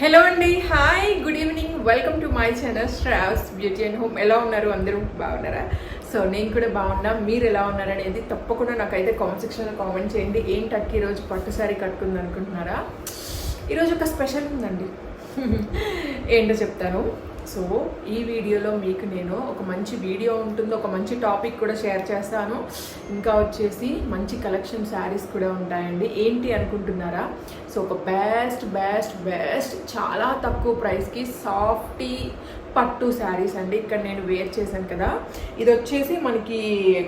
Hello అండి hi good evening welcome to my channel స్ట్రావ్స్ beauty and home ఎలా ఉన్నారు? అందరూ బాగున్నారా? సో నేను కూడా బాగున్నా. మీరు ఎలా ఉన్నారనేది తప్పకుండా నాకైతే కామెంట్ సెక్షన్లో కామెంట్ చేయండి. ఏం అక్క ఈరోజు పట్టు సారీ కట్టుకుంది అనుకుంటున్నారా? ఈరోజు ఒక స్పెషల్ ఉందండి. ఏంటో చెప్తాను. సో ఈ వీడియోలో మీకు నేను ఒక మంచి వీడియో ఉంటుంది ఒక మంచి టాపిక్ కూడా షేర్ చేస్తాను. ఇంకా వచ్చేసి మంచి కలెక్షన్ శారీస్ కూడా ఉంటాయండి. ఏంటి అనుకుంటున్నారా? సో ఒక బెస్ట్ బెస్ట్ బెస్ట్ చాలా తక్కువ ప్రైస్కి సాఫ్టీ పట్టు శారీస్ అండి. ఇక్కడ నేను వేర్ చేశాను కదా. ఇది వచ్చేసి మనకి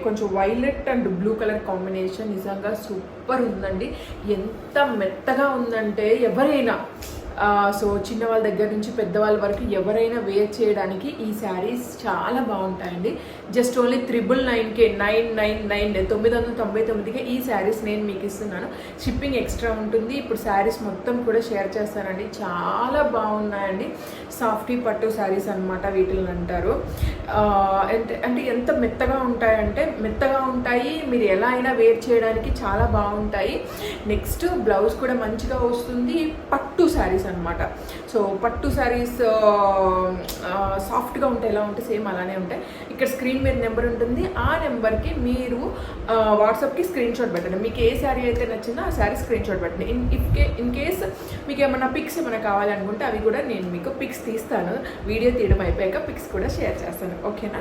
కొంచెం violet and blue colour combination నిజంగా సూపర్ ఉందండి. ఎంత మెత్తగా ఉందంటే ఎవరైనా సో చిన్న వాళ్ళ దగ్గర నుంచి పెద్దవాళ్ళ వరకు ఎవరైనా వేర్ చేయడానికి ఈ శారీస్ చాలా బాగుంటాయండి. జస్ట్ ఓన్లీ త్రిబుల్ నైన్కే నైన్ నైన్ నైన్ తొమ్మిది వందల తొంభై తొమ్మిదికే ఈ శారీస్ నేను మీకు ఇస్తున్నాను. షిప్పింగ్ ఎక్స్ట్రా ఉంటుంది. ఇప్పుడు శారీస్ మొత్తం కూడా షేర్ చేస్తానండి. చాలా బాగున్నాయండి. సాఫ్టీ పట్టు శారీస్ అనమాట వీటిని అంటారు. అంటే అంటే ఎంత మెత్తగా ఉంటాయంటే మెత్తగా ఉంటాయి. మీరు ఎలా అయినా వేర్ చేయడానికి చాలా బాగుంటాయి. నెక్స్ట్ బ్లౌజ్ కూడా మంచిగా వస్తుంది. పట్టు శారీస్ అనమాట సో పట్టు శారీస్ సాఫ్ట్గా ఉంటాయి ఎలా ఉంటాయి సేమ్ అలానే ఉంటాయి. ఇక్కడ స్క్రీన్ మీద నెంబర్ ఉంటుంది. ఆ నెంబర్కి మీరు వాట్సాప్కి స్క్రీన్ షాట్ పెట్టండి. మీకు ఏ శారీ అయితే నచ్చిందో ఆ శారీ స్క్రీన్ షాట్ పెట్టండి. ఇన్ ఇఫ్ కే ఇన్ కేస్ మీకు ఏమైనా పిక్స్ ఏమైనా కావాలనుకుంటే అవి కూడా నేను మీకు పిక్స్ తీస్తాను. వీడియో తీయడం అయిపోయాక పిక్స్ కూడా షేర్ చేస్తాను. ఓకేనా?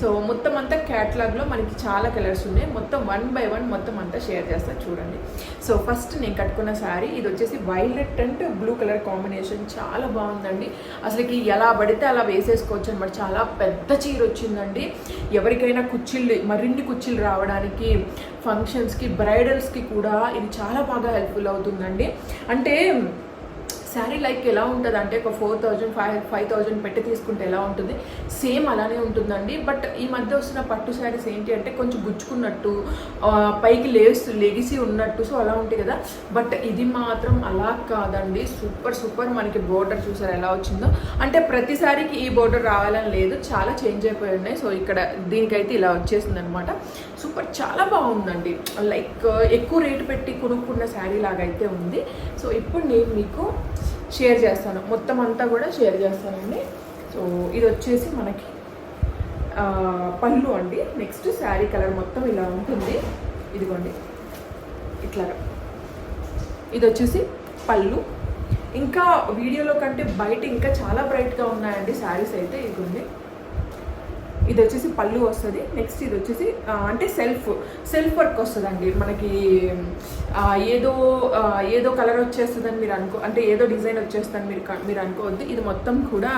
సో మొత్తం అంతా క్యాటలాగ్లో మనకి చాలా కలర్స్ ఉన్నాయి. మొత్తం వన్ బై వన్ మొత్తం అంతా షేర్ చేస్తాను చూడండి. సో ఫస్ట్ నేను కట్టుకున్న శారీ ఇది వచ్చేసి violet and blue colour combination చాలా బాగుందండి. అసలుకి ఎలా పడితే అలా వేసేసుకోవచ్చు అనమాట చాలా పెద్ద చీర వచ్చిందండి. ఎవరికైనా కుర్చీలు మరిన్ని కుర్చీలు రావడానికి ఫంక్షన్స్కి బ్రైడల్స్కి కూడా ఇది చాలా బాగా హెల్ప్ఫుల్ అవుతుందండి. అంటే శారీ లైక్ ఎలా ఉంటుంది అంటే ఒక four thousand five five thousand పెట్టి తీసుకుంటే ఎలా ఉంటుంది? సేమ్ అలానే ఉంటుందండి. బట్ ఈ మధ్య వస్తున్న పట్టు శారీస్ ఏంటి అంటే కొంచెం గుచ్చుకున్నట్టు పైకి లేస్తు లెగిసి ఉన్నట్టు సో అలా ఉంటాయి కదా. బట్ ఇది మాత్రం అలా కాదండి. సూపర్ సూపర్ మనకి బోర్డర్ చూసారు ఎలా వచ్చిందో? అంటే ప్రతి శారీకి ఈ బోర్డర్ రావాలని లేదు. చాలా చేంజ్ అయిపోయి ఉన్నాయి. సో ఇక్కడ దీనికైతే ఇలా వచ్చేసింది అనమాట సూపర్ చాలా బాగుందండి. లైక్ ఎక్కువ రేటు పెట్టి కొనుక్కున్న శారీ లాగా అయితే ఉంది. సో ఇప్పుడు నేను మీకు షేర్ చేస్తాను. మొత్తం అంతా కూడా షేర్ చేస్తానండి. సో ఇది వచ్చేసి మనకి పళ్ళు అండి. నెక్స్ట్ శారీ కలర్ మొత్తం ఇలా ఉంటుంది. ఇదిగోండి. ఇట్లా ఇది వచ్చేసి పళ్ళు. ఇంకా వీడియోలో కంటే బయట ఇంకా చాలా బ్రైట్గా ఉన్నాయండి శారీస్ అయితే. ఇదిగోండి. ఇది వచ్చేసి పళ్ళు వస్తుంది. నెక్స్ట్ ఇది వచ్చేసి అంటే సెల్ఫ్ సెల్ఫ్ వర్క్ వస్తుందండి. మనకి ఏదో ఏదో కలర్ వచ్చేస్తుందని మీరు అనుకో అంటే ఏదో డిజైన్ వచ్చేస్తుందని మీరు మీరు అనుకోవద్దు. ఇది మొత్తం కూడా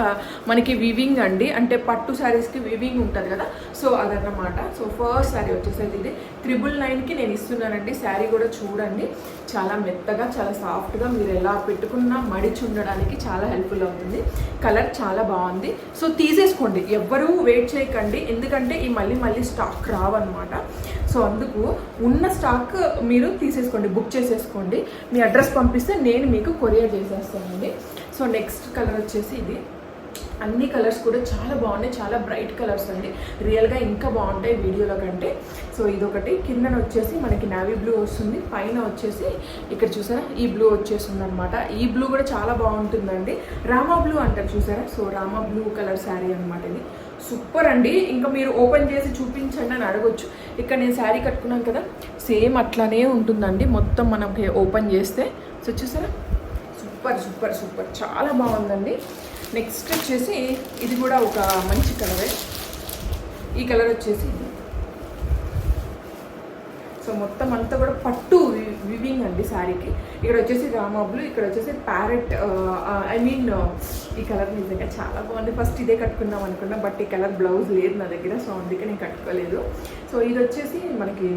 మనకి వివింగ్ అండి. అంటే పట్టు శారీస్కి వివింగ్ ఉంటుంది కదా. సో అదన్నమాట. సో ఫస్ట్ శారీ వచ్చేసరికి ఇది. త్రిబుల్ నైన్కి నేను ఇస్తున్నానండి. శారీ కూడా చూడండి. చాలా మెత్తగా చాలా సాఫ్ట్గా మీరు ఎలా పెట్టుకున్నా మడిచి ఉండడానికి చాలా హెల్ప్ఫుల్ అవుతుంది. కలర్ చాలా బాగుంది. సో తీసేసుకోండి. ఎవ్వరూ వెయిట్ చేయక చేయకండి ఎందుకంటే ఈ మళ్ళీ మళ్ళీ స్టాక్ రావన్నమాట. సో అందుకు ఉన్న స్టాక్ మీరు తీసేసుకోండి బుక్ చేసేసుకోండి. మీ అడ్రస్ పంపిస్తే నేను మీకు కొరియర్ చేసేస్తానండి. సో నెక్స్ట్ కలర్ వచ్చేసి ఇది. అన్ని కలర్స్ కూడా చాలా బాగున్నాయి చాలా బ్రైట్ కలర్స్ అండి. రియల్గా ఇంకా బాగుంటాయి వీడియోలో కంటే. సో ఇదొకటి. కిందన వచ్చేసి మనకి నావీ బ్లూ వస్తుంది. పైన వచ్చేసి ఇక్కడ చూసారా? ఈ బ్లూ వచ్చేస్తుంది అనమాట ఈ బ్లూ కూడా చాలా బాగుంటుందండి. రామా బ్లూ అంటారు చూసారా? So Rama blue colour sari అనమాట ఇది. సూపర్ అండి. ఇంకా మీరు ఓపెన్ చేసి చూపించండి అని అడగొచ్చు. ఇక్కడ నేను శారీ కట్టుకున్నాను కదా సేమ్ అట్లానే ఉంటుందండి. మొత్తం మనకి ఓపెన్ చేస్తే. సో చూసారా? సూపర్ సూపర్ సూపర్ చాలా బాగుందండి. నెక్స్ట్ వచ్చేసి ఇది కూడా ఒక మంచి కలరే ఈ కలర్ వచ్చేసి ఇది సో మొత్తం అంతా కూడా పట్టు వి- వివింగ్ అండి శారీకి. ఇక్కడ వచ్చేసి రామాబులు ఇక్కడ వచ్చేసి ప్యారెట్ ఐ మీన్ ఈ కలర్ నిజంగా చాలా బాగుంది. ఫస్ట్ ఇదే కట్టుకుందాం అనుకున్నా బట్ ఈ కలర్ బ్లౌజ్ లేదు నా దగ్గర సో అందుకే నేను కట్టుకోలేదు. సో ఇది వచ్చేసి మనకి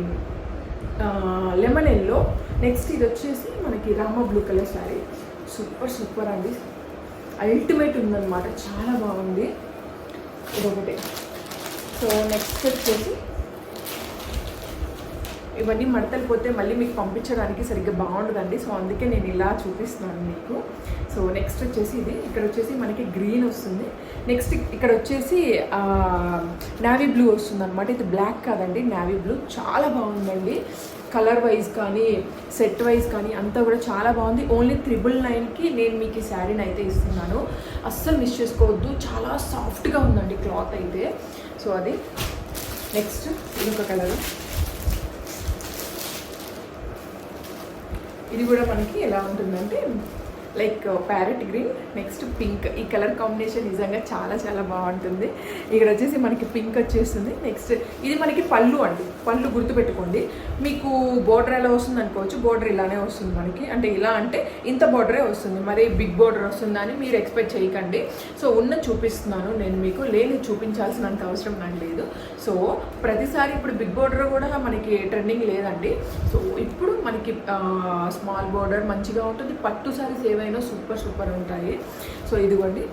లెమన్ ఎల్లో నెక్స్ట్ ఇది వచ్చేసి మనకి Rama blue colour sari. Super super అండి. అల్టిమేట్ ఉందన్నమాట. చాలా బాగుంది. ఇదొకటి. సో నెక్స్ట్ వచ్చేసి ఇవన్నీ మడతలు పోతే మళ్ళీ మీకు పంపించడానికి సరిగ్గా బాగుండదండి. సో అందుకే నేను ఇలా చూపిస్తున్నాను మీకు. సో నెక్స్ట్ వచ్చేసి ఇది. ఇక్కడ వచ్చేసి మనకి గ్రీన్ వస్తుంది. నెక్స్ట్ ఇక్కడ వచ్చేసి నావీ బ్లూ వస్తుంది అనమాట ఇది బ్లాక్ కాదండి నావీ బ్లూ చాలా బాగుందండి. కలర్ వైజ్ కానీ సెట్ వైజ్ కానీ అంతా కూడా చాలా బాగుంది. ఓన్లీ త్రిబుల్ నైన్కి నేను మీకు ఈ శారీని అయితే ఇస్తున్నాను. అస్సలు మిస్ చేసుకోవద్దు. చాలా సాఫ్ట్గా ఉందండి క్లాత్ అయితే. సో అది. నెక్స్ట్ ఇంకొక కలర్ ఇది కూడా మనకి ఎలా ఉంటుందంటే like uh, parrot green next pink. ఈ కలర్ కాంబినేషన్ నిజంగా చాలా చాలా బాగుంటుంది. ఇక్కడ వచ్చేసి మనకి పింక్ వచ్చేస్తుంది. నెక్స్ట్ ఇది మనకి పళ్ళు అండి. పళ్ళు గుర్తుపెట్టుకోండి. మీకు బోర్డర్ ఎలా వస్తుంది అనుకోవచ్చు. బోర్డర్ ఇలానే వస్తుంది మనకి. అంటే ఇలా అంటే ఇంత బోర్డరే వస్తుంది. మరి బిగ్ బోర్డర్ వస్తుందని మీరు ఎక్స్పెక్ట్ చేయకండి. సో ఉన్న చూపిస్తున్నాను నేను మీకు. లేని చూపించాల్సినంత అవసరం నాకు లేదు. సో ప్రతిసారి ఇప్పుడు బిగ్ బోర్డర్ కూడా మనకి ట్రెండింగ్ లేదండి. సో ఇప్పుడు మనకి uh, స్మాల్ బోర్డర్ మంచిగా ఉంటుంది. పట్టు సారీస్ ఏవైనా సూపర్ సూపర్ ఉంటాయి. సో ఇదిగోండి.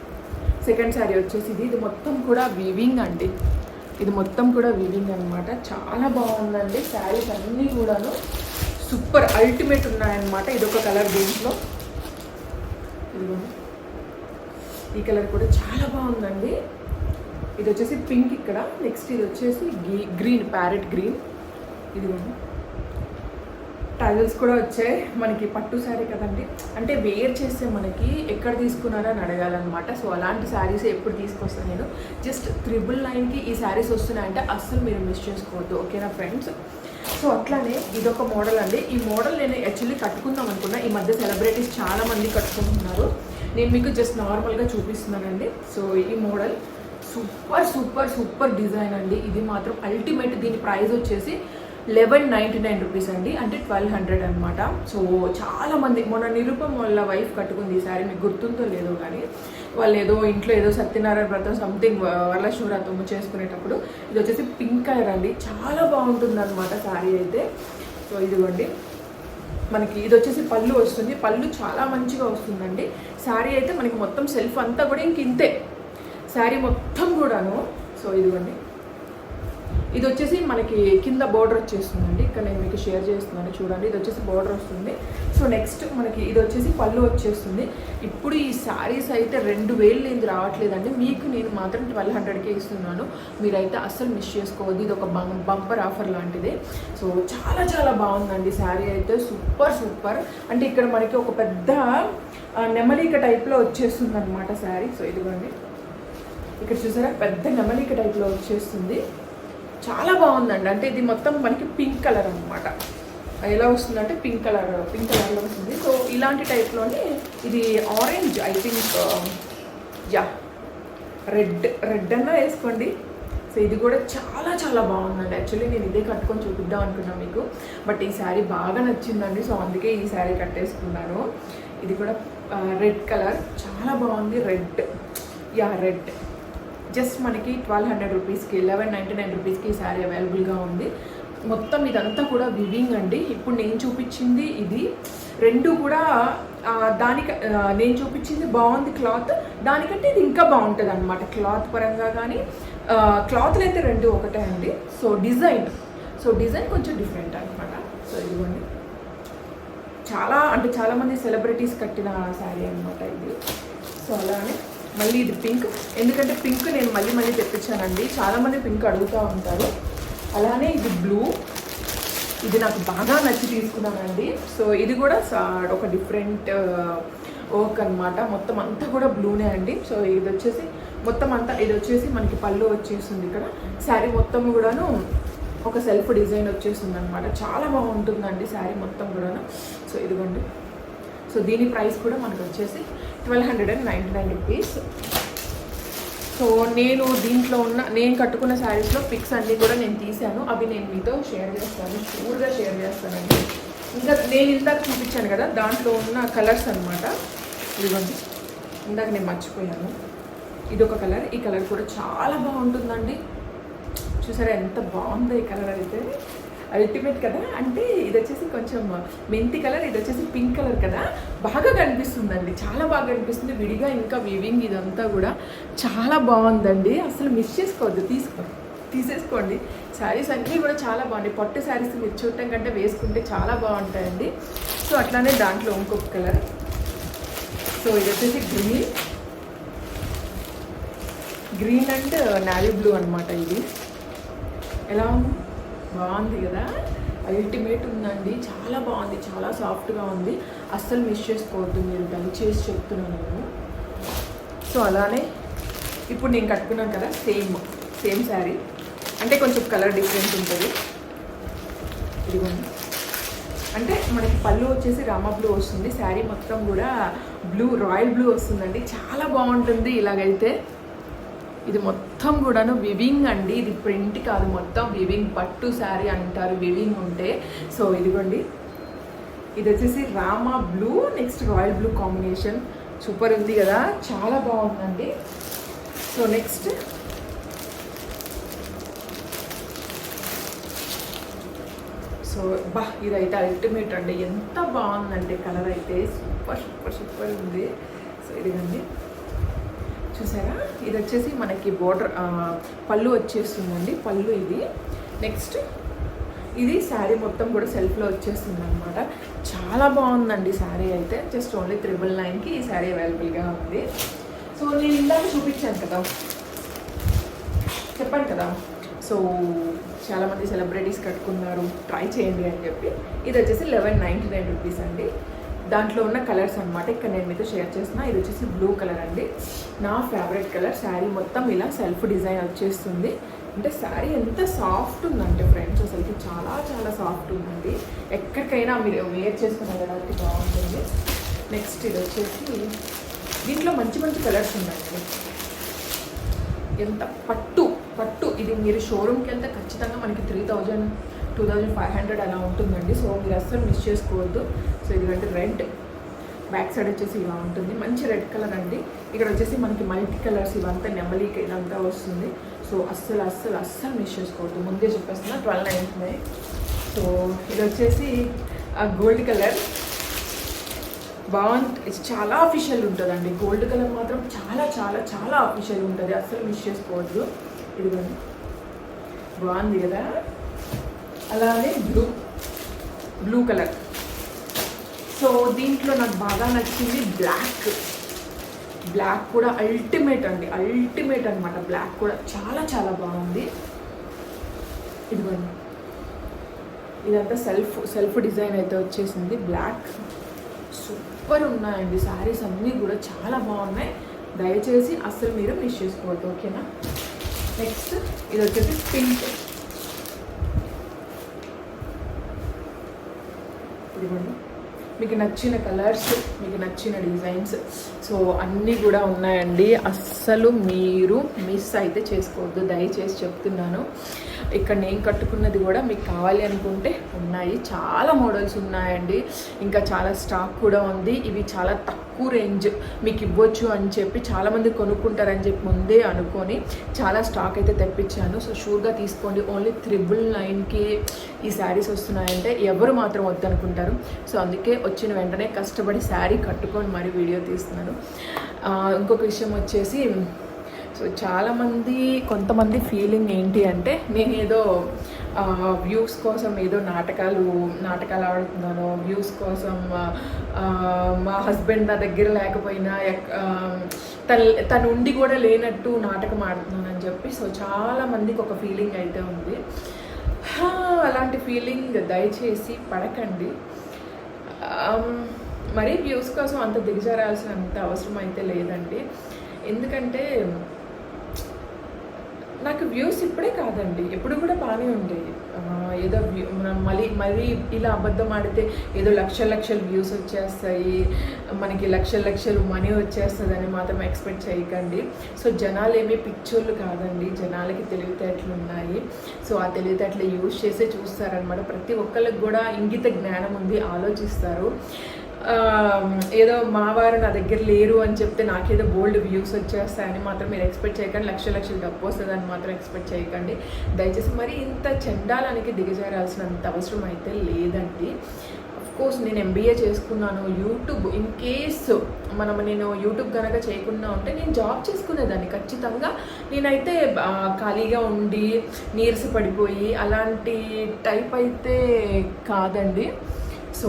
సెకండ్ శారీ వచ్చేసి ఇది. ఇది మొత్తం కూడా వీవింగ్ అండి. ఇది మొత్తం కూడా వీవింగ్ అనమాట చాలా బాగుందండి. శారీస్ అన్నీ కూడాను సూపర్ అల్టిమేట్ ఉన్నాయన్నమాట. ఇదొక కలర్ దీంట్లో. ఈ కలర్ కూడా చాలా బాగుందండి. ఇది వచ్చేసి పింక్ ఇక్కడ. నెక్స్ట్ ఇది వచ్చేసి గ్రీన్ ప్యారెట్ గ్రీన్. ఇదిగోండి. టైల్స్ కూడా వచ్చాయి. మనకి పట్టు శారీ కదండి. అంటే వేర్ చేస్తే మనకి ఎక్కడ తీసుకున్నారో అని అడగాలన్నమాట. సో అలాంటి శారీస్ ఎప్పుడు తీసుకొస్తాను నేను. జస్ట్ త్రిబుల్ నైన్కి ఈ శారీస్ వస్తున్నాయంటే అస్సలు మీరు మిస్ చేసుకోవద్దు. ఓకేనా ఫ్రెండ్స్? సో అట్లానే ఇదొక మోడల్ అండి. ఈ మోడల్ నేను యాక్చువల్లీ కట్టుకుందాం అనుకున్నా. ఈ మధ్య సెలబ్రిటీస్ చాలా మంది కట్టుకుంటున్నారు. నేను మీకు జస్ట్ నార్మల్గా చూపిస్తున్నానండి. సో ఈ model super super super design అండి. ఇది మాత్రం అల్టిమేట్ దీని ప్రైస్ వచ్చేసి లెవెన్ నైంటీ నైన్ రూపీస్ అండి. అంటే ట్వెల్వ్ హండ్రెడ్ అనమాట సో చాలా మంది మొన్న నిరూపం వాళ్ళ వైఫ్ కట్టుకుంది ఈ సారీ మీకు గుర్తుందో లేదో కానీ వాళ్ళు ఏదో ఇంట్లో ఏదో సత్యనారాయణ వ్రతం సంథింగ్ వరలక్ష్మి వ్రతం చేసుకునేటప్పుడు ఇది వచ్చేసి పింక్ కలర్ అండి. చాలా బాగుంటుంది అనమాట శారీ అయితే. సో ఇదిగోండి. మనకి ఇది వచ్చేసి పళ్ళు వస్తుంది. పళ్ళు చాలా మంచిగా వస్తుందండి. శారీ అయితే మనకి మొత్తం సెల్ఫ్ అంతా కూడా ఇంక ఇంతే. శారీ మొత్తం కూడాను. సో ఇదిగోండి. ఇది వచ్చేసి మనకి కింద బోర్డర్ వచ్చేస్తుందండి. ఇక్కడ నేను మీకు షేర్ చేస్తున్నాను చూడండి. ఇది వచ్చేసి బోర్డర్ వస్తుంది. సో నెక్స్ట్ మనకి ఇది వచ్చేసి పళ్ళు వచ్చేస్తుంది. ఇప్పుడు ఈ శారీస్ అయితే రెండు వేలు లేని రావట్లేదండి. మీకు నేను మాత్రం ట్వెల్వ్ హండ్రెడ్కే ఇస్తున్నాను. మీరైతే అస్సలు మిస్ చేసుకోవద్దు. ఇది ఒక బంపర్ ఆఫర్ లాంటిది. సో చాలా చాలా బాగుందండి శారీ అయితే. సూపర్ సూపర్ అంటే ఇక్కడ మనకి ఒక పెద్ద నెమలిక టైప్లో వచ్చేస్తుంది అనమాట శారీ సో ఇదిగోండి. ఇక్కడ చూసారా? పెద్ద నెమలిక టైప్లో వచ్చేస్తుంది. చాలా బాగుందండి. అంటే ఇది మొత్తం మనకి పింక్ కలర్ అనమాట ఎలా వస్తుందంటే పింక్ కలర్ పింక్ కలర్లో వస్తుంది. సో ఇలాంటి టైప్లోనే ఇది orange I think ya red red అన్నా వేసుకోండి. సో ఇది కూడా చాలా చాలా బాగుందండి. యాక్చువల్లీ నేను ఇదే కట్టుకొని చూపిద్దాం అనుకున్నాను మీకు. బట్ ఈ శారీ బాగా నచ్చిందండి. సో అందుకే ఈ శారీ కట్టేసుకున్నాను. ఇది కూడా uh, రెడ్ కలర్ చాలా బాగుంది. రెడ్ యా రెడ్ జస్ట్ మనకి ట్వెల్వ్ హండ్రెడ్ రూపీస్కి లెవెన్ నైంటీ నైన్ రూపీస్కి ఈ శారీ అవైలబుల్గా ఉంది. మొత్తం ఇదంతా కూడా వివింగ్ అండి. ఇప్పుడు నేను చూపించింది ఇది. రెండు కూడా దానికి నేను చూపించింది బాగుంది క్లాత్. దానికంటే ఇది ఇంకా బాగుంటుంది అనమాట క్లాత్ పరంగా కానీ. క్లాత్లు అయితే రెండు ఒకటే అండి. So design. సో డిజైన్ కొంచెం డిఫరెంట్ అనమాట సో ఇదిగోండి. చాలా అంటే చాలామంది సెలబ్రిటీస్ కట్టిన శారీ అనమాట ఇది. సో అలానే మళ్ళీ ఇది పింక్. ఎందుకంటే పింక్ నేను మళ్ళీ మళ్ళీ తెప్పించానండి. చాలామంది పింక్ అడుగుతూ ఉంటారు. అలానే ఇది బ్లూ. ఇది నాకు బాగా నచ్చి తీసుకున్నానండి సో ఇది కూడా సా- ఒక డిఫరెంట్ ఓక్ అనమాట మొత్తం అంతా కూడా బ్లూనే అండి. సో ఇది వచ్చేసి మొత్తం అంతా ఇది వచ్చేసి మనకి పళ్ళు వచ్చేస్తుంది ఇక్కడ. శారీ మొత్తం కూడాను ఒక సెల్ఫ్ డిజైన్ వచ్చేసింది అనమాట చాలా బాగుంటుందండి శారీ మొత్తం కూడాను. సో ఇదిగోండి. సో దీని ప్రైస్ కూడా మనకు వచ్చేసి twelve hundred and ninety nine rupees so నేను దీంట్లో ఉన్న నేను కట్టుకున్న శారీస్లో పిక్స్ అన్నీ కూడా నేను తీశాను. అవి నేను మీతో షేర్ చేస్తాను. షూర్గా షేర్ చేస్తానండి. ఇంకా నేను ఇందాక చూపించాను కదా దాంట్లో ఉన్న కలర్స్ అనమాట ఇదిగోండి. ఇందాక నేను మర్చిపోయాను. ఇది ఒక కలర్ ఈ కలర్ కూడా చాలా బాగుంటుందండి. చూసారా ఎంత బాగుందో ఈ కలర్ అయితే? అల్టిమేట్ కదా? అంటే ఇది వచ్చేసి కొంచెం మెంతి కలర్ ఇది వచ్చేసి పింక్ కలర్ కదా? బాగా కనిపిస్తుందండి. చాలా బాగా కనిపిస్తుంది. విడిగా ఇంకా వివింగ్ ఇదంతా కూడా చాలా బాగుందండి. అసలు మిస్ చేసుకోవద్దు. తీసుకో తీసేసుకోండి. శారీస్ అన్నీ కూడా చాలా బాగున్నాయి. పట్టు శారీస్ మీరు చూడటం కంటే వేసుకుంటే చాలా బాగుంటాయండి. సో అట్లానే దాంట్లో ఇంకొక కలర్ సో ఇది వచ్చేసి green green and navy blue అనమాట ఇది. ఎలా ఉంది? బాగుంది కదా? అల్టిమేట్ ఉందండి. చాలా బాగుంది. చాలా సాఫ్ట్గా ఉంది. అస్సలు మిస్ చేసుకోవద్దు మీరు. దయచేసి చెప్తున్నాను నేను. సో అలానే ఇప్పుడు నేను కట్టుకున్నాను కదా సేమ్ సేమ్ శారీ అంటే కొంచెం కలర్ డిఫరెంట్ ఉంటుంది. ఇదిగోండి. అంటే మనకి పళ్ళు వచ్చేసి రామ బ్లూ వస్తుంది. శారీ మొత్తం కూడా బ్లూ రాయల్ బ్లూ వస్తుందండి. చాలా బాగుంటుంది ఇలాగైతే. ఇది మొత్తం మొత్తం కూడాను వివింగ్ అండి. ఇది ప్రింట్ కాదు మొత్తం వివింగ్ పట్టు శారీ అంటారు వివింగ్ ఉంటే. సో ఇదిగోండి. ఇది వచ్చేసి Rama blue next royal blue combination. Super ఉంది కదా చాలా బాగుందండి. So next. సో బా ఇదైతే అల్టిమేట్ అండి. ఎంత బాగుందండి కలర్ అయితే. సూపర్ సూపర్ సూపర్ ఉంది. సో ఇదిగండి. చూసారా? ఇది వచ్చేసి మనకి బోర్డర్ పళ్ళు వచ్చేస్తుందండి పళ్ళు ఇది. నెక్స్ట్ ఇది శారీ మొత్తం కూడా సెల్ఫ్లో వచ్చేస్తుంది అనమాట చాలా బాగుందండి శారీ అయితే. జస్ట్ ఓన్లీ త్రిబుల్ నైన్కి ఈ శారీ అవైలబుల్గా ఉంది. సో నేను ఇందాక చూపించాను కదా. చెప్పాను కదా. సో చాలామంది సెలబ్రిటీస్ కట్టుకున్నారు. ట్రై చేయండి అని చెప్పి. ఇది వచ్చేసి లెవెన్ నైంటీ నైన్ రూపీస్ అండి. దాంట్లో ఉన్న కలర్స్ అనమాట ఇక్కడ నేను మీతో షేర్ చేసిన ఇది వచ్చేసి బ్లూ కలర్ అండి. నా ఫేవరెట్ కలర్ శారీ మొత్తం ఇలా సెల్ఫ్ డిజైన్ వచ్చేస్తుంది. అంటే శారీ ఎంత సాఫ్ట్ ఉందంటే ఫ్రెండ్స్ అసలుకి చాలా చాలా సాఫ్ట్ ఉందండి. ఎక్కడికైనా మీరు వేర్ చేసుకుని వెళ్ళడానికి బాగుంటుంది. నెక్స్ట్ ఇది వచ్చేసి దీంట్లో మంచి మంచి కలర్స్ ఉన్నాయండి. ఎంత పట్టు పట్టు. ఇది మీరు షోరూమ్కి వెళ్తే ఖచ్చితంగా మనకి three thousand two thousand five hundred అలా ఉంటుందండి. సో మీరు అస్సలు మిస్ చేసుకోవద్దు. సో ఇదిగంటే రెడ్. బ్యాక్ సైడ్ వచ్చేసి ఇలా ఉంటుంది. మంచి రెడ్ కలర్ అండి. ఇక్కడ వచ్చేసి మనకి మల్టీ కలర్స్ ఇవంతా నెమలిక ఇదంతా వస్తుంది. సో అస్సలు అస్సలు అస్సలు మిస్ చేసుకోవద్దు. ముందే చెప్పేస్తున్నా ట్వెల్వ్ నైన్త్ సో ఇది వచ్చేసి గోల్డ్ కలర్. బాగుంది. చాలా అఫీషియల్ ఉంటుందండి. గోల్డ్ కలర్ మాత్రం చాలా చాలా చాలా అఫీషియల్ ఉంటుంది. అస్సలు మిస్ చేసుకోవద్దు. ఇది బాగుంది కదా? అలానే బ్లూ బ్లూ కలర్. సో దీంట్లో నాకు బాగా నచ్చింది బ్లాక్. బ్లాక్ కూడా అల్టిమేట్ అండి అల్టిమేట్ అనమాట బ్లాక్ కూడా చాలా చాలా బాగుంది. ఇదిగోండి. ఇదంతా సెల్ఫ్ సెల్ఫ్ డిజైన్ అయితే వచ్చేసింది బ్లాక్. సూపర్ ఉన్నాయండి శారీస్ అన్నీ కూడా చాలా బాగున్నాయి. దయచేసి అస్సలు మీరు మిస్ చేసుకోవద్దు ఓకేనా? నెక్స్ట్ ఇది వచ్చేసి పింక్. ఇదిగోండి మీకు నచ్చిన కలర్స్ మీకు నచ్చిన డిజైన్స్. సో అన్నీ కూడా ఉన్నాయండి. అస్సలు మీరు మిస్ అయితే చేసుకోవద్దు. దయచేసి చెప్తున్నాను. ఇక్కడ నేను కట్టుకున్నది కూడా మీకు కావాలి అనుకుంటే ఉన్నాయి. చాలా మోడల్స్ ఉన్నాయండి. ఇంకా చాలా స్టాక్ కూడా ఉంది. ఇవి చాలా తక్కువ రేంజ్ మీకు ఇవ్వచ్చు అని చెప్పి చాలామంది కొనుక్కుంటారని చెప్పి ముందే అనుకొని చాలా స్టాక్ అయితే తెప్పించాను. సో షూర్గా తీసుకోండి. ఓన్లీ త్రిబుల్ నైన్కి ఈ శారీస్ వస్తున్నాయంటే ఎవరు మాత్రం వద్దనుకుంటారు. సో అందుకే వచ్చిన వెంటనే కష్టపడి శారీ కట్టుకొని మరి వీడియో తీస్తున్నాను. ఇంకొక విషయం వచ్చేసి సో చాలామంది కొంతమంది ఫీలింగ్ ఏంటి అంటే నేను ఏదో వ్యూస్ కోసం ఏదో నాటకాలు నాటకాలు ఆడుతున్నాను. వ్యూస్ కోసం మా హస్బెండ్ నా దగ్గర లేకపోయినా తను ఉండి కూడా లేనట్టు నాటకం ఆడుతున్నాను అని చెప్పి సో చాలా మందికి ఒక ఫీలింగ్ అయితే ఉంది. అలాంటి ఫీలింగ్ దయచేసి పడకండి. మరీ వ్యూస్ కోసం అంత దిగజారాల్సినంత అవసరం అయితే లేదండి. ఎందుకంటే నాకు వ్యూస్ ఇప్పుడే కాదండి. ఎప్పుడు కూడా బాగానే ఉండేది ఏదో వ్యూ మనం మళ్ళీ మరీ ఇలా అబద్ధం ఆడితే ఏదో లక్ష లక్షల వ్యూస్ వచ్చేస్తాయి. మనకి లక్ష లక్షలు మనీ వచ్చేస్తుందని మాత్రం ఎక్స్పెక్ట్ చేయకండి. సో జనాలు ఏమీ పిక్చర్లు కాదండి. జనాలకి తెలివితేటలు ఉన్నాయి. సో ఆ తెలివితేటలు యూజ్ చేసే చూస్తారనమాట ప్రతి ఒక్కరికి కూడా ఇంగిత జ్ఞానం ఉంది ఆలోచిస్తారు. ఏదో మా వారు నా దగ్గర లేరు అని చెప్తే నాకేదో బోల్డ్ వ్యూస్ వచ్చేస్తాయని మాత్రం మీరు ఎక్స్పెక్ట్ చేయకండి. లక్ష లక్షలు డబ్బు వస్తుందని మాత్రం ఎక్స్పెక్ట్ చేయకండి. దయచేసి మరి ఇంత చండాలానికి దిగజారాల్సినంత అవసరం అయితే లేదండి. కోర్స్ నేను ఎంబీఏ చేసుకున్నాను. యూట్యూబ్ ఇన్ కేస్ మనం నేను యూట్యూబ్ కనుక చేయకుండా ఉంటే నేను జాబ్ చేసుకునేదాన్ని. ఖచ్చితంగా నేనైతే ఖాళీగా ఉండి నీరస పడిపోయి అలాంటి టైప్ అయితే కాదండి. సో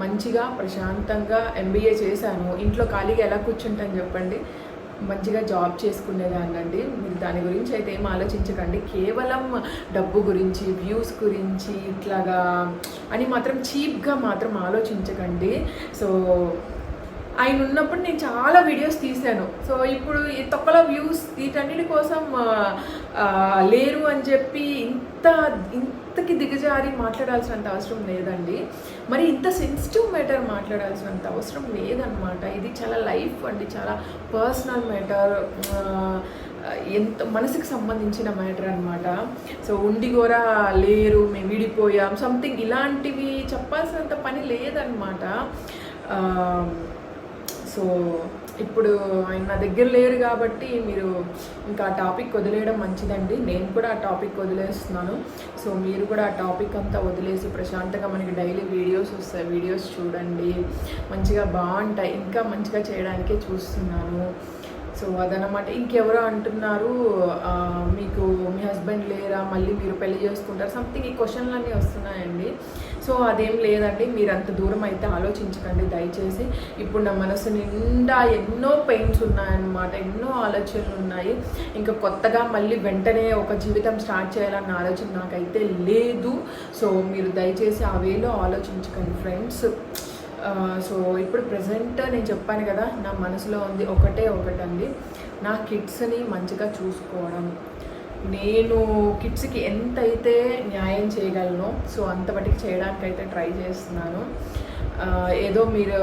మంచిగా ప్రశాంతంగా ఎంబీఏ చేశాను. ఇంట్లో ఖాళీగా ఎలా కూర్చుంటాను చెప్పండి? మంచిగా జాబ్ చేసుకునేదాన్ని అండి మీరు దాని గురించి అయితే ఏం ఆలోచించకండి. కేవలం డబ్బు గురించి వ్యూస్ గురించి ఇట్లాగా అని మాత్రం చీప్గా మాత్రం ఆలోచించకండి. సో ఆయన ఉన్నప్పుడు నేను చాలా వీడియోస్ తీశాను. సో ఇప్పుడు ఈ తొక్కల వ్యూస్ వీటన్నిటి కోసం లేరు అని చెప్పి ఇంత ఇంతకి దిగజారి మాట్లాడాల్సినంత అవసరం లేదండి. మరి ఇంత సెన్సిటివ్ మ్యాటర్ మాట్లాడాల్సినంత అవసరం లేదనమాట ఇది చాలా లైఫ్ అండి చాలా పర్సనల్ మ్యాటర్ ఎంత మనసుకు సంబంధించిన మ్యాటర్ అనమాట సో ఉండి కూడా లేరు మేము విడిపోయాం సంథింగ్ ఇలాంటివి చెప్పాల్సినంత పని లేదనమాట సో ఇప్పుడు ఆయన నా దగ్గర లేరు కాబట్టి మీరు ఇంకా ఆ టాపిక్ వదిలేయడం మంచిదండి. నేను కూడా ఆ టాపిక్ వదిలేస్తున్నాను. సో మీరు కూడా ఆ టాపిక్ అంతా వదిలేసి ప్రశాంతంగా మనకి డైలీ వీడియోస్ వస్తాయి. వీడియోస్ చూడండి. మంచిగా బాగుంటాయి. ఇంకా మంచిగా చేయడానికే చూస్తున్నాను. సో అదనమాట ఇంకెవరో అంటున్నారు మీకు మీ హస్బెండ్ లేరా? మళ్ళీ మీరు పెళ్ళి చేసుకుంటారు? సంథింగ్ ఈ క్వశ్చన్లన్నీ వస్తున్నాయండి. సో అదేం లేదండి మీరు అంత దూరం అయితే ఆలోచించకండి. దయచేసి ఇప్పుడు నా మనసు నిండా ఎన్నో పెయిన్స్ ఉన్నాయన్నమాట ఎన్నో ఆలోచనలు ఉన్నాయి. ఇంకా కొత్తగా మళ్ళీ వెంటనే ఒక జీవితం స్టార్ట్ చేయాలన్న ఆలోచన నాకైతే లేదు. సో మీరు దయచేసి ఆ వేలో ఆలోచించకండి ఫ్రెండ్స్. సో ఇప్పుడు ప్రజెంట్ నేను చెప్పాను కదా నా మనసులో ఉంది ఒకటే ఒకటండి. నా కిడ్స్ని మంచిగా చూసుకోవడం. నేను కిడ్స్కి ఎంతైతే న్యాయం చేయగలను సో అంత మటుకు చేయడానికైతే ట్రై చేస్తున్నాను. ఏదో మీరు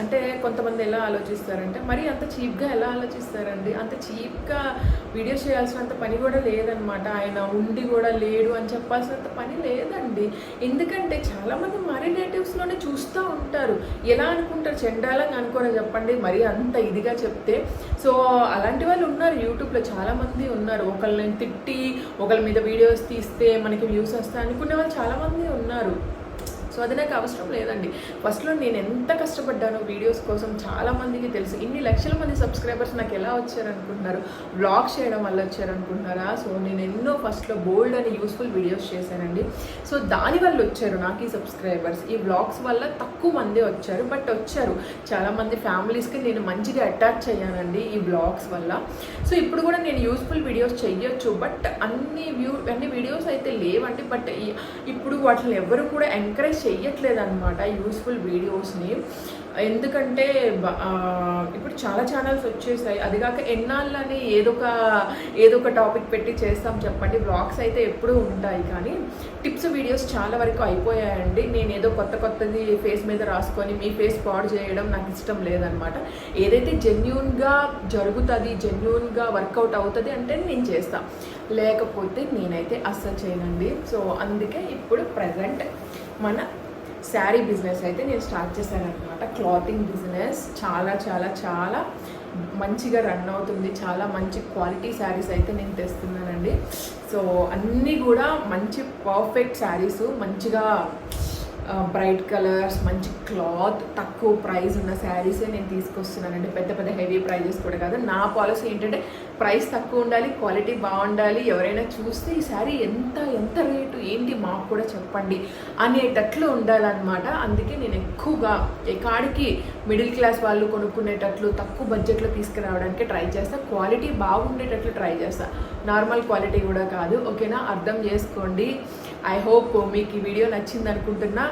అంటే కొంతమంది ఎలా ఆలోచిస్తారంటే మరి అంత చీప్గా ఎలా ఆలోచిస్తారండి? అంత చీప్గా వీడియోస్ చేయాల్సినంత పని కూడా లేదనమాట. ఆయన ఉండి కూడా లేడు అని చెప్పాల్సినంత పని లేదండి. ఎందుకంటే చాలామంది మరీ నేటివ్స్లోనే చూస్తూ ఉంటారు. ఎలా అనుకుంటారు? చెండాలంగా అనుకోరా చెప్పండి. మరి అంత ఇదిగా చెప్తే. సో అలాంటి వాళ్ళు ఉన్నారు యూట్యూబ్లో. చాలామంది ఉన్నారు. ఒకళ్ళని తిట్టి ఒకళ్ళ మీద వీడియోస్ తీస్తే మనకి వ్యూస్ వస్తాయి అనుకునే వాళ్ళు చాలామంది ఉన్నారు. సో అది నాకు అవసరం లేదండి. ఫస్ట్లో నేను ఎంత కష్టపడ్డానో వీడియోస్ కోసం చాలామందికి తెలుసు. ఇన్ని లక్షల మంది సబ్స్క్రైబర్స్ నాకు ఎలా వచ్చారనుకుంటున్నారు? బ్లాగ్ చేయడం వల్ల వచ్చారనుకుంటున్నారా? సో నేను ఎన్నో ఫస్ట్లో బోల్డ్ అని యూస్ఫుల్ వీడియోస్ చేశానండి. సో దాని వల్ల వచ్చారు నాకు ఈ సబ్స్క్రైబర్స్ ఈ వ్లాగ్స్ వల్ల తక్కువ మంది వచ్చారు. బట్ వచ్చారు. చాలామంది ఫ్యామిలీస్కి నేను మంచిగా అటాచ్ అయ్యానండి ఈ వ్లాగ్స్ వల్ల. సో ఇప్పుడు కూడా నేను యూస్ఫుల్ వీడియోస్ చెయ్యొచ్చు. బట్ అన్ని వ్యూ అన్ని వీడియోస్ అయితే లేవండి. బట్ ఈ- ఇప్పుడు వాటిని ఎవరు కూడా ఎంకరేజ్ చెయ్యట్లేదు అనమాట యూస్ఫుల్ వీడియోస్ని ఎందుకంటే ఇప్పుడు చాలా ఛానల్స్ వచ్చేసాయి. అది కాక ఎన్నాళ్ళని ఏదో ఒక ఏదో ఒక టాపిక్ పెట్టి చేస్తాం చెప్పండి. బ్లాగ్స్ అయితే ఎప్పుడూ ఉంటాయి. కానీ టిప్స్ వీడియోస్ చాలా వరకు అయిపోయాయండి. నేను ఏదో కొత్త కొత్తది ఫేస్ మీద రాసుకొని మీ ఫేస్ పాడు చేయడం నాకు ఇష్టం లేదనమాట ఏదైతే జెన్యున్గా జరుగుతుంది జెన్యున్గా వర్కౌట్ అవుతుంది అంటే నేను చేస్తాను లేకపోతే నేనైతే అస్సలు చేయనండి. సో అందుకే ఇప్పుడు ప్రజెంట్ మన శారీ బిజినెస్ అయితే నేను స్టార్ట్ చేశాను అనమాట క్లాతింగ్ బిజినెస్. చాలా చాలా చాలా మంచిగా రన్ అవుతుంది. చాలా మంచి క్వాలిటీ శారీస్ అయితే నేను తెస్తున్నానండి. సో అన్నీ కూడా మంచి పర్ఫెక్ట్ శారీస్. మంచిగా బ్రైట్ కలర్స్ మంచి క్లాత్ తక్కువ ప్రైస్ ఉన్న శారీసే నేను తీసుకొస్తున్నానండి. పెద్ద పెద్ద హెవీ ప్రైజెస్ కూడా కాదు. నా పాలసీ ఏంటంటే ప్రైస్ తక్కువ ఉండాలి క్వాలిటీ బాగుండాలి. ఎవరైనా చూస్తే ఈ శారీ ఎంత ఎంత రేటు ఏంటి మాకు కూడా చెప్పండి అనేటట్లు ఉండాలన్నమాట. అందుకే నేను ఎక్కువగా ఎక్కడికి మిడిల్ క్లాస్ వాళ్ళు కొనుక్కునేటట్లు తక్కువ బడ్జెట్లో తీసుకురావడానికి ట్రై చేస్తాను క్వాలిటీ బాగుండేటట్లు ట్రై చేస్తాను నార్మల్ క్వాలిటీ కూడా కాదు. ఓకేనా? అర్థం చేసుకోండి. ఐ హోప్ మీకు ఈ వీడియో నచ్చింది అనుకుంటున్నా.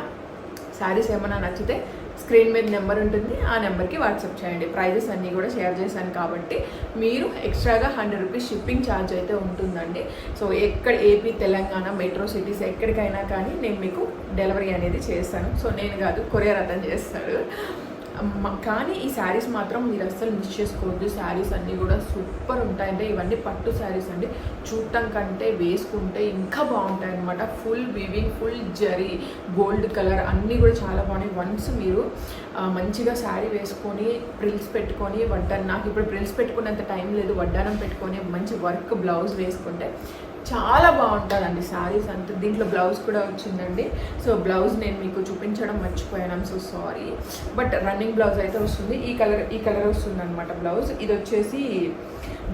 శారీస్ ఏమైనా నచ్చితే స్క్రీన్ మీద నెంబర్ ఉంటుంది. ఆ నెంబర్కి వాట్సాప్ చేయండి. ప్రైజెస్ అన్నీ కూడా షేర్ చేశాను కాబట్టి మీరు ఎక్స్ట్రాగా హండ్రెడ్ రూపీస్ షిప్పింగ్ ఛార్జ్ అయితే ఉంటుందండి. సో ఎక్కడ ఏపీ తెలంగాణ మెట్రో సిటీస్ ఎక్కడికైనా కానీ నేను మీకు డెలివరీ అనేది చేస్తాను. సో నేను కాదు కొరియర్ అతను చేస్తాడు. కానీ ఈ శారీస్ మాత్రం మీరు అస్సలు మిస్ చేసుకోవద్దు. శారీస్ అన్నీ కూడా సూపర్ ఉంటాయి. అంటే ఇవన్నీ పట్టు శారీస్ అండి. చూడటం కంటే వేసుకుంటే ఇంకా బాగుంటాయి అనమాట full weaving full zari gold colour అన్నీ కూడా చాలా బాగున్నాయి. వన్స్ మీరు మంచిగా శారీ వేసుకొని ప్రిల్స్ పెట్టుకొని వడ్డాన్ నాకు ఇప్పుడు ప్రిల్స్ పెట్టుకునేంత టైం లేదు. వడ్డానం పెట్టుకొని మంచి వర్క్ బ్లౌజ్ వేసుకుంటే చాలా బాగుంటుందండి శారీస్ అంతా. దీంట్లో బ్లౌజ్ కూడా వచ్చిందండి. సో బ్లౌజ్ నేను మీకు చూపించడం మర్చిపోయాను. So sorry but running blouse అయితే వస్తుంది. ఈ కలర్ ఈ కలర్ వస్తుంది అనమాట బ్లౌజ్. ఇది వచ్చేసి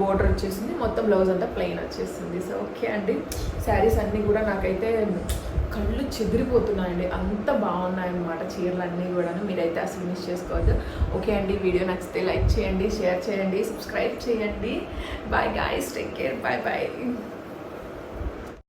బోర్డర్ వచ్చేసింది. మొత్తం బ్లౌజ్ అంతా ప్లెయిన్ వచ్చేసింది. సో ఓకే అండి. శారీస్ అన్నీ కూడా నాకైతే కళ్ళు చెదిరిపోతున్నాయండి. అంత బాగున్నాయి అన్నమాట చీరలు అన్నీ కూడా మీరైతే అసలు మిస్ చేసుకోవద్దు. ఓకే అండి. వీడియో నచ్చితే లైక్ చేయండి షేర్ చేయండి సబ్స్క్రైబ్ చేయండి. Bye guys take care bye bye